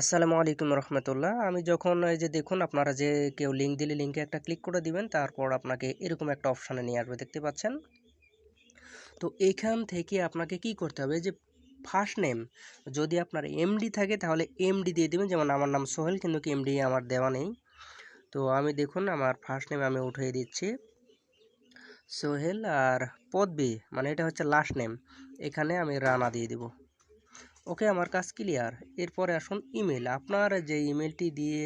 আসসালামু আলাইকুম রহমতুল্লাহ। আমি যখন এই যে দেখুন, আপনারা যে কেউ লিঙ্ক দিলে লিঙ্কে একটা ক্লিক করে দিবেন, তারপর আপনাকে এরকম একটা অপশানে নিয়ে আসবে, দেখতে পাচ্ছেন? তো এইখান থেকে আপনাকে কি করতে হবে? যে ফার্স্ট নেম যদি আপনার এমডি থাকে, তাহলে এমডি দিয়ে দিবেন। যেমন আমার নাম সোহেল, কিন্তু কি এমডি আমার দেওয়া নেই। তো আমি দেখুন, আমার ফার্স্ট নেম আমি উঠিয়ে দিচ্ছি। সোহেল আর পদবি মানে এটা হচ্ছে লাস্ট নেম এখানে আমি রানা দিয়ে দিব। ওকে আমার কাজ ক্লিয়ার এরপরে আসুন ইমেল আপনার যে ইমেলটি দিয়ে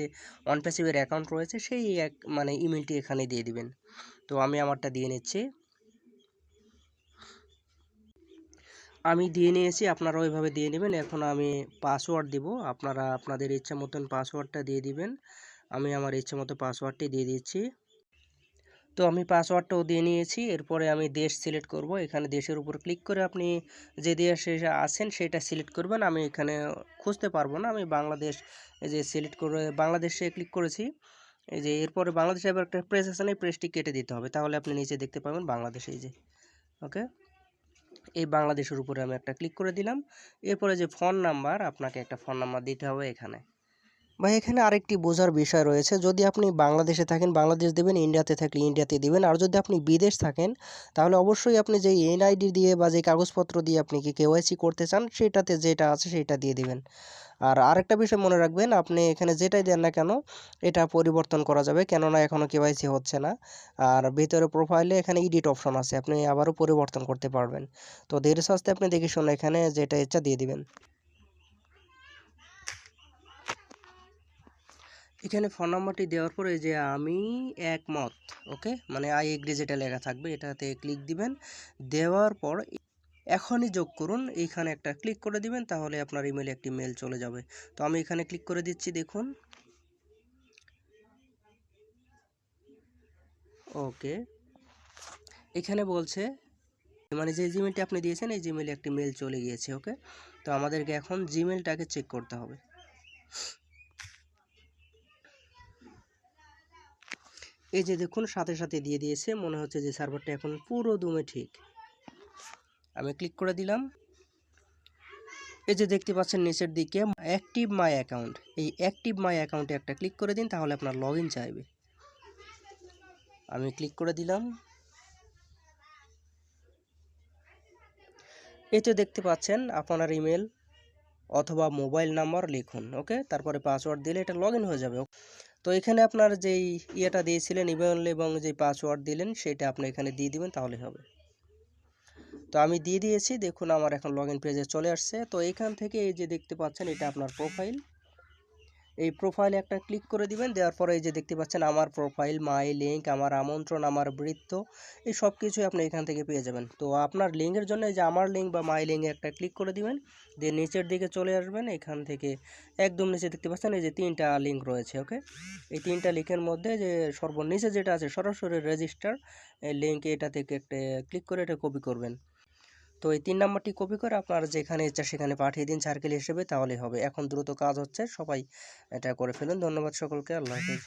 অনপ্যাসিভের অ্যাকাউন্ট রয়েছে, সেই এক মানে ইমেলটি এখানে দিয়ে দিবেন। তো আমি আমারটা দিয়ে নিচ্ছি। আমি দিয়ে নিয়েছি আপনারা ওইভাবে দিয়ে নেবেন। এখন আমি পাসওয়ার্ড দিব। আপনারা আপনাদের ইচ্ছা মতন পাসওয়ার্ডটা দিয়ে দিবেন। আমি আমার ইচ্ছা মতো পাসওয়ার্ডটি দিয়ে দিচ্ছি। তো আমি পাসওয়ার্ডটাও দিয়ে নিয়েছি। এরপরে আমি দেশ সিলেক্ট করব। এখানে দেশের উপর ক্লিক করে আপনি যে দেশে আছেন সেটা সিলেক্ট করবেন। আমি এখানে খুঁজতে পারব না। আমি বাংলাদেশ যে সিলেক্ট করে বাংলাদেশে ক্লিক করেছি। এই যে এরপরে বাংলাদেশে আবার একটা প্রেস আছে না, এই প্রেসটি কেটে দিতে হবে। তাহলে আপনি নিচে দেখতে পাবেন বাংলাদেশ এই যে। ওকে এই বাংলাদেশের উপরে আমি একটা ক্লিক করে দিলাম। এরপরে যে ফোন নাম্বার আপনাকে একটা ফোন নাম্বার দিতে হবে এখানে। ভাই এখানে আরেকটি বোঝার বিষয় রয়েছে। যদি আপনি বাংলাদেশে থাকেন, বাংলাদেশ দেবেন, ইন্ডিয়াতে থাকলে ইন্ডিয়াতে দিবেন। আর যদি আপনি বিদেশ থাকেন, তাহলে অবশ্যই আপনি যে এনআইডি দিয়ে বা যে কাগজপত্র দিয়ে আপনি কি কেওয়াইসি করতে চান, সেটাতে যেটা আছে সেটা দিয়ে দিবেন। আর আরেকটা বিষয় মনে রাখবেন, আপনি এখানে যেটাই দেন না কেন, এটা পরিবর্তন করা যাবে। কেননা এখনও কেওয়াইসি হচ্ছে না। আর ভিতরে প্রোফাইলে এখানে এডিট অপশন আছে। আপনি আবারও পরিবর্তন করতে পারবেন। তো ধীরে সস্তে আপনি দেখে শুনে এখানে যেটা ইচ্ছা দিয়ে দিবেন। এখানে ফোন নাম্বারটি দেওয়ার পরে যে আমি একমত ওকে মানে আই এগ্রি যেটা লেখা থাকবে, এটাতে ক্লিক দিবেন। দেওয়ার পর এখনই যোগ করুন এইখানে একটা ক্লিক করে দিবেন, তাহলে আপনার ইমেলে একটি মেল চলে যাবে। তো আমি এখানে ক্লিক করে দিচ্ছি, দেখুন। ওকে এখানে বলছে মানে যে জিমেলটি আপনি দিয়েছেন, এই জিমেলে একটি মেল চলে গিয়েছে ওকে তো আমাদেরকে এখন জিমেলটাকে চেক করতে হবে। এই যে দেখুন, সাথে সাথে দিয়ে দিয়েছে। মনে হচ্ছে যে সার্ভারটা এখন পুরো দমে ঠিক। আমি ক্লিক করে দিলাম। এই যে দেখতে পাচ্ছেন নিচের দিকে অ্যাক্টিভ মাই অ্যাকাউন্ট এই অ্যাক্টিভ মাই অ্যাকাউন্টে একটা ক্লিক করে দিন, তাহলে আপনার লগ ইন চাইবে। আমি ক্লিক করে দিলাম। এই তো দেখতে পাচ্ছেন আপনার ইমেল অথবা মোবাইল নাম্বার লিখুন ওকে তারপরে পাসওয়ার্ড দিলে এটা লগ হয়ে যাবে। তো এখানে আপনার যেই ইয়েটা দিয়েছিলেন ইমেল এবং যে পাসওয়ার্ড দিলেন, সেটা আপনি এখানে দিয়ে দিবেন, তাহলে হবে। তো আমি দিয়ে দিয়েছি, দেখুন আমার এখন লগ ইন পেজে চলে আসছে। তো এখান থেকে এই যে দেখতে পাচ্ছেন, এটা আপনার প্রোফাইল এই প্রোফাইলে একটা ক্লিক করে দিবেন, দেওয়ার পরে এই যে দেখতে পাচ্ছেন আমার প্রোফাইল মাই লিঙ্ক আমার আমন্ত্রণ, আমার বৃত্ত, এই সব কিছুই আপনি এখান থেকে পেয়ে যাবেন। তো আপনার লিঙ্কের জন্য এই যে আমার লিঙ্ক বা মাই লিঙ্কে একটা ক্লিক করে দিবেন, দিয়ে নিচের দিকে চলে আসবেন, এখান থেকে একদম নিচে দেখতে পাচ্ছেন এই যে তিনটা লিঙ্ক রয়েছে ওকে এই তিনটা লিঙ্কের মধ্যে যে সর্বনিচে যেটা আছে সরাসরি রেজিস্টার লিঙ্ক এটা থেকে একটা ক্লিক করে এটা কপি করবেন। তো এই তিন নাম্বারটি কপি করে আপনারা যেখানে ইচ্ছা সেখানে পাঠিয়ে দিন সার্কেল হিসেবে তাহলেই হবে। এখন দ্রুত কাজ হচ্ছে, সবাই এটা করে ফেলুন। ধন্যবাদ সকলকে, আল্লাহ হাফিজ।